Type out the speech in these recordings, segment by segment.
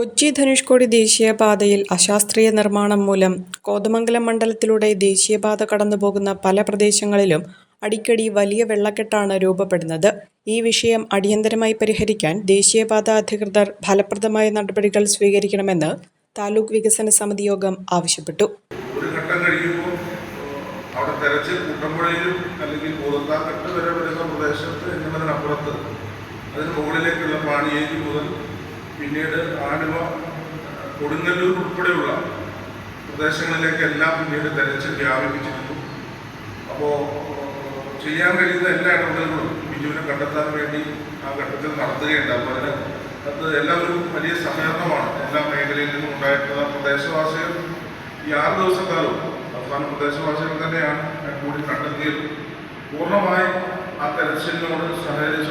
കൊച്ചി ധനുഷ്കോടി ദേശീയപാതയിൽ അശാസ്ത്രീയ നിർമ്മാണം മൂലം കോതമംഗലം മണ്ഡലത്തിലൂടെ ദേശീയപാത കടന്നുപോകുന്ന പല പ്രദേശങ്ങളിലും അടിക്കടി വലിയ വെള്ളക്കെട്ടാണ് രൂപപ്പെടുന്നത്. ഈ വിഷയം അടിയന്തരമായി പരിഹരിക്കാൻ ദേശീയപാത അധികൃതർ ഫലപ്രദമായ നടപടികൾ സ്വീകരിക്കണമെന്ന് താലൂക്ക് വികസന സമിതി യോഗം ആവശ്യപ്പെട്ടു. ഒരു ഘട്ടം കഴിയുമ്പോൾ അവിടെ തെരച്ചിൽ അല്ലെങ്കിൽ പ്രദേശത്ത് അതിന് മുകളിലേക്കുള്ള മുതൽ പിന്നീട് ആലുവ കൊടുങ്ങല്ലൂർ ഉൾപ്പെടെയുള്ള പ്രദേശങ്ങളിലേക്കെല്ലാം പിന്നീട് തെരച്ചിൽ വ്യാപിപ്പിച്ചിരുന്നു. അപ്പോൾ ചെയ്യാൻ കഴിയുന്ന എല്ലാ ഇടപെടലുകളും ബിജുവിനെ കണ്ടെത്താൻ വേണ്ടി ആ ഘട്ടത്തിൽ നടത്തുകയുണ്ട് അപ്പോൾ അതിന് അത് എല്ലാവരും വലിയ സഹകരണമാണ് എല്ലാ മേഖലയിൽ നിന്നും ഉണ്ടായിട്ടുള്ള പ്രദേശവാസികൾ. ഈ ആറ് ദിവസക്കാലവും അവസാന പ്രദേശവാസികൾ തന്നെയാണ് കൂടി കണ്ടെത്തിയത്. പൂർണമായും ആ തെരച്ചിലിനോട് സഹകരിച്ചുകൊണ്ട്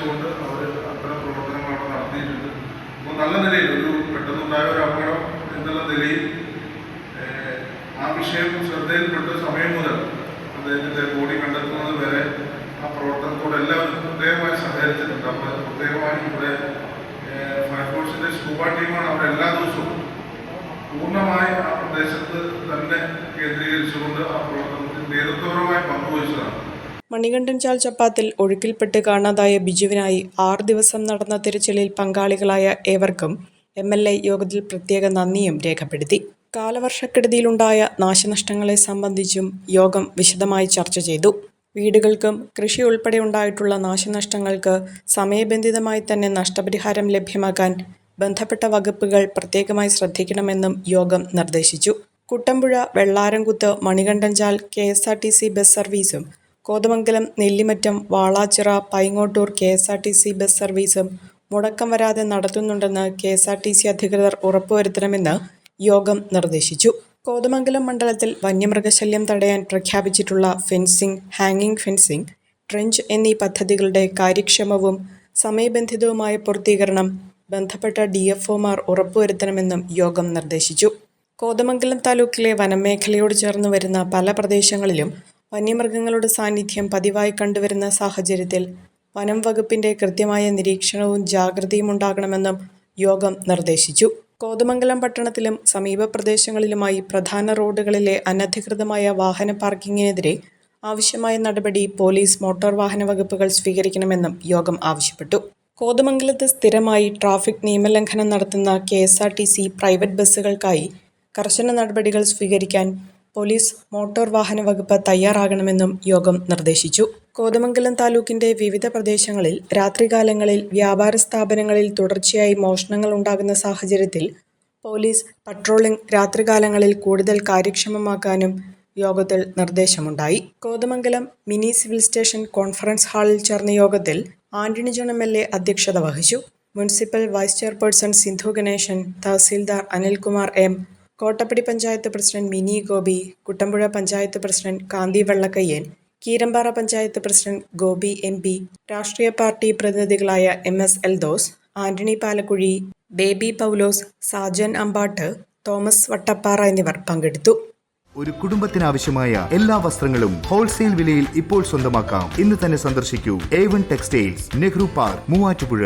ആ വിഷയം ശ്രദ്ധയിൽപ്പെട്ട് സമയം മുതൽ അദ്ദേഹത്തിന്റെ ബോഡി കണ്ടെത്തുന്നത് വരെ ആ പ്രവർത്തനത്തോട് എല്ലാവരും പ്രത്യേകമായി സഹകരിച്ചിട്ടുണ്ട്. അപ്പോൾ പ്രത്യേകമായി ഇവിടെ ഫയർഫോഴ്സിന്റെ സ്കൂബ ടീമാണ് അവിടെ എല്ലാ ദിവസവും പൂർണമായി ആ പ്രദേശത്ത് തന്നെ കേന്ദ്രീകരിച്ചുകൊണ്ട് ആ പ്രവർത്തനത്തിൽ നേതൃത്വപരമായി പങ്കുവഹിച്ചതാണ്. മണികണ്ഠൻ ചാൽ ചപ്പാത്തിൽ ഒഴുക്കിൽപ്പെട്ട് കാണാതായ ബിജുവിനായി ആറ് ദിവസം നടന്ന തിരച്ചിലിൽ പങ്കാളികളായ ഏവർക്കും എം എൽ എ യോഗത്തിൽ പ്രത്യേക നന്ദിയും രേഖപ്പെടുത്തി. കാലവർഷക്കെടുതിയിലുണ്ടായ നാശനഷ്ടങ്ങളെ സംബന്ധിച്ചും യോഗം വിശദമായി ചർച്ച ചെയ്തു. വീടുകൾക്കും കൃഷി ഉൾപ്പെടെ ഉണ്ടായിട്ടുള്ള നാശനഷ്ടങ്ങൾക്ക് സമയബന്ധിതമായി തന്നെ നഷ്ടപരിഹാരം ലഭ്യമാക്കാൻ ബന്ധപ്പെട്ട വകുപ്പുകൾ പ്രത്യേകമായി ശ്രദ്ധിക്കണമെന്നും യോഗം നിർദ്ദേശിച്ചു. Kuttampuzha Vellaramkuthu Manikandanchal K S R T C bus സർവീസും Kothamangalam Nellimattom Valachira Paingottoor K S R T C bus സർവീസും മുടക്കം വരാതെ നടത്തുന്നുണ്ടെന്ന് K S R T C അധികൃതർ ഉറപ്പുവരുത്തണമെന്ന് യോഗം നിർദ്ദേശിച്ചു. കോതമംഗലം മണ്ഡലത്തിൽ വന്യമൃഗശല്യം തടയാൻ പ്രഖ്യാപിച്ചിട്ടുള്ള ഫെൻസിംഗ് ഹാങ്ങിംഗ് ഫെൻസിംഗ് ട്രെഞ്ച് എന്നീ പദ്ധതികളുടെ കാര്യക്ഷമവും സമയബന്ധിതവുമായ പൂർത്തീകരണം ബന്ധപ്പെട്ട ഡി എഫ് ഒമാർ ഉറപ്പുവരുത്തണമെന്നും യോഗം നിർദ്ദേശിച്ചു. കോതമംഗലം താലൂക്കിലെ വനമേഖലയോട് ചേർന്ന് വരുന്ന പല പ്രദേശങ്ങളിലും വന്യമൃഗങ്ങളുടെ സാന്നിധ്യം പതിവായി കണ്ടുവരുന്ന സാഹചര്യത്തിൽ വനം വകുപ്പിന്റെ കൃത്യമായ നിരീക്ഷണവും ജാഗ്രതയും ഉണ്ടാകണമെന്നും യോഗം നിർദ്ദേശിച്ചു. കോതമംഗലം പട്ടണത്തിലും സമീപ പ്രദേശങ്ങളിലുമായി പ്രധാന റോഡുകളിലെ അനധികൃതമായ വാഹന പാർക്കിങ്ങിനെതിരെ ആവശ്യമായ നടപടി പോലീസ് മോട്ടോർ വാഹന വകുപ്പുകൾ സ്വീകരിക്കണമെന്നും യോഗം ആവശ്യപ്പെട്ടു. കോതമംഗലത്ത് സ്ഥിരമായി ട്രാഫിക് നിയമലംഘനം നടത്തുന്ന K S R T C private ബസ്സുകൾക്കായി കർശന നടപടികൾ സ്വീകരിക്കാൻ പോലീസ് മോട്ടോർ വാഹന വകുപ്പ് തയ്യാറാകണമെന്നും യോഗം നിർദ്ദേശിച്ചു. കോതമംഗലം താലൂക്കിന്റെ വിവിധ പ്രദേശങ്ങളിൽ രാത്രികാലങ്ങളിൽ വ്യാപാര സ്ഥാപനങ്ങളിൽ തുടർച്ചയായി മോഷണങ്ങൾ ഉണ്ടാകുന്ന സാഹചര്യത്തിൽ പോലീസ് പട്രോളിംഗ് രാത്രികാലങ്ങളിൽ കൂടുതൽ കാര്യക്ഷമമാക്കാനും യോഗത്തിൽ നിർദ്ദേശമുണ്ടായി. Kothamangalam mini civil station conference ഹാളിൽ ചേർന്ന യോഗത്തിൽ Antony John M L A അധ്യക്ഷത വഹിച്ചു. Municipal vice chairperson Sindhu Ganesan tahsildar Anilkumar M Kottappady panchayat president Mini Gopi Kuttampuzha panchayat president Kanthi Vellakkayyan Keerampara panchayat president Gopi M P രാഷ്ട്രീയ party പ്രതിനിധികളായ M S Eldhose Antony Palakkuzhi Baby Paulose Sajan Ambattu Thomas Vattappara എന്നിവർ പങ്കെടുത്തു. ഒരു കുടുംബത്തിനാവശ്യമായ എല്ലാ വസ്ത്രങ്ങളും wholesale വിലയിൽ ഇപ്പോൾ സ്വന്തമാക്കാം. ഇന്ന് തന്നെ സന്ദർശിക്കൂ. A one textiles Nehru park Muvattupuzha.